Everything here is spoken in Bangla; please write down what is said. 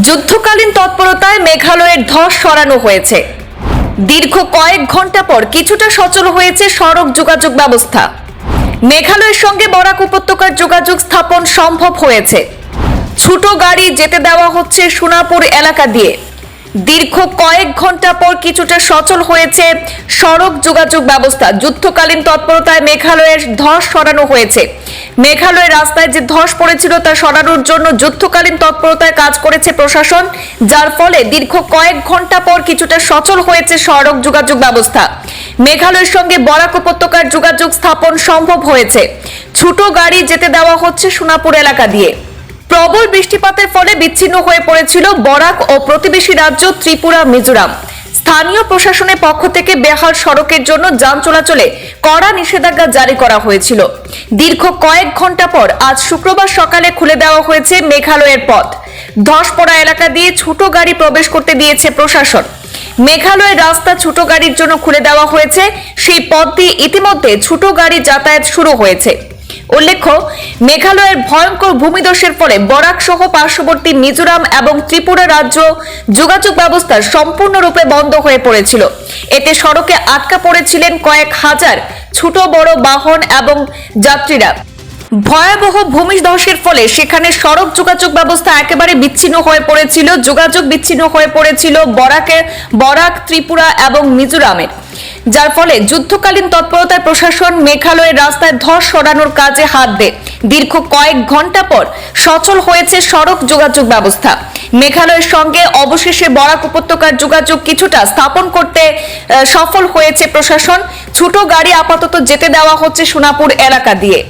যুদ্ধকালীন তৎপরতায় মেঘালয়ের ধস সরানো হয়েছে। দীর্ঘ কয়েক ঘণ্টা পর কিছুটা সচল হয়েছে সড়ক যোগাযোগ ব্যবস্থা। মেঘালয়ের সঙ্গে বরাক উপত্যকার যোগাযোগ স্থাপন সম্ভব হয়েছে। ছোট গাড়ি যেতে দেওয়া হচ্ছে সোনাপুর এলাকা দিয়ে। দীর্ঘ কয়েক ঘণ্টা পর কিছুটা সচল হয়েছে সড়ক যোগাযোগ ব্যবস্থা। যুদ্ধকালীন তৎপরতায় মেঘালয়ের ধস সরানো হয়েছে। মেঘালয়ের রাস্তায় যে ধস পড়েছিল তা সরানোর জন্য যুদ্ধকালীন তৎপরতায় কাজ করেছে প্রশাসন, যার ফলে দীর্ঘ কয়েক ঘণ্টা পর কিছুটা সচল হয়েছে সড়ক যোগাযোগ ব্যবস্থা। মেঘালয়ের সঙ্গে বরাক উপত্যকার যোগাযোগ স্থাপন সম্ভব হয়েছে। ছোট গাড়ি যেতে দেওয়া হচ্ছে সোনাপুর এলাকা দিয়ে। প্রবল বৃষ্টিপাতের ফলে বিচ্ছিন্ন হয়ে পড়েছিল বরাক ও প্রতিবেশী রাজ্য ত্রিপুরা, মিজোরাম। স্থানীয় প্রশাসনের পক্ষ থেকে বেহাল সড়কের জন্য যান চলাচলে কড়া নিষেধাজ্ঞা জারি করা হয়েছিল। দীর্ঘ কয়েক ঘণ্টা পর আজ শুক্রবার সকালে খুলে দেওয়া হয়েছে মেঘালয়ের পথ। ধস পড়া এলাকা দিয়ে ছোট গাড়ি প্রবেশ করতে দিয়েছে প্রশাসন। মেঘালয়ের রাস্তা ছোট গাড়ির জন্য খুলে দেওয়া হয়েছে। সেই পথ দিয়ে ইতিমধ্যে ছোট গাড়ি যাতায়াত শুরু হয়েছে। উল্লেখ্য, মেঘালয়ের ভয়ঙ্কর ভূমিধসের ফলে বরাক সহ পার্শ্ববর্তী মিজোরাম এবং ত্রিপুরা রাজ্য যোগাযোগ ব্যবস্থা সম্পূর্ণরূপে বন্ধ হয়ে পড়েছিল। এতে সড়কে আটকা পড়েছিলেন কয়েক হাজার ছোট বড় বাহন এবং যাত্রীরা। ভয়াবহ ভূমিধসের ফলে সেখানে সড়ক যোগাযোগ ব্যবস্থা একেবারে বিচ্ছিন্ন হয়ে পড়েছিল, যোগাযোগ বিচ্ছিন্ন হয়ে পড়েছিল বরাকে, বরাক, ত্রিপুরা এবং মিজোরামের যার ফলে যুদ্ধকালীন তৎপরতায় প্রশাসন মেঘালয়ের রাস্তায় ধস সরানোর কাজে হাত দেয়। দীর্ঘ কয়েক ঘণ্টা পর সচল হয়েছে সড়ক যোগাযোগ ব্যবস্থা। মেঘালয়ের সঙ্গে অবশেষে বরাক উপত্যকার যোগাযোগ কিছুটা স্থাপন করতে সফল হয়েছে প্রশাসন। ছোট গাড়ি আপাতত যেতে দেওয়া হচ্ছে সোনাপুর এলাকা দিয়ে।